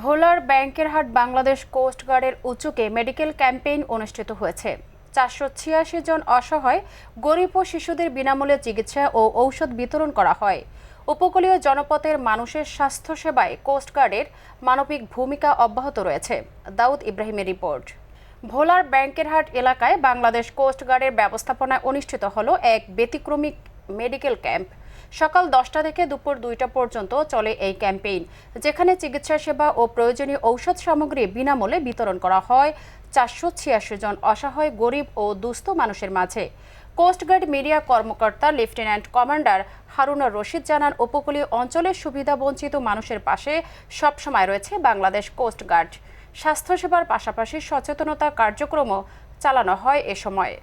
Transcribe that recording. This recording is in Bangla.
ভোলার ব্যাংকের হাট বাংলাদেশ কোস্টগার্ডের উঁচুকে মেডিকেল ক্যাম্পেইন অনুষ্ঠিত হয়েছে। চারশো ছিয়াশি জন অসহায়, গরিব ও শিশুদের বিনামূল্যে চিকিৎসা ও ঔষধ বিতরণ করা হয়। উপকূলীয় জনপথের মানুষের স্বাস্থ্যসেবায় কোস্টগার্ডের মানবিক ভূমিকা অব্যাহত রয়েছে, দাউদ ইব্রাহিমের রিপোর্ট। ভোলার ব্যাংকের হাট এলাকায় বাংলাদেশ কোস্টগার্ডের ব্যবস্থাপনায় অনুষ্ঠিত হল এক ব্যতিক্রমিক মেডিকেল ক্যাম্প। সকাল দশটা থেকে দুপুর দুইটা পর্যন্ত চলে এই ক্যাম্পেইন, যেখানে চিকিৎসা সেবা ও প্রয়োজনীয় ঔষধ সামগ্রী বিনামূল্যে বিতরণ করা হয়। চারশো ছিয়াশি জন অসহায়, গরিব ও দুস্থ মানুষের মাঝে। কোস্টগার্ড মিডিয়া কর্মকর্তা লেফটেন্যান্ট কমান্ডার হারুনার রশিদ জানান, উপকূলীয় অঞ্চলের সুবিধাবঞ্চিত মানুষের পাশে সবসময় রয়েছে বাংলাদেশ কোস্টগার্ড স্বাস্থ্যসেবার পাশাপাশি সচেতনতা কার্যক্রমও চালানো হয় এ সময়।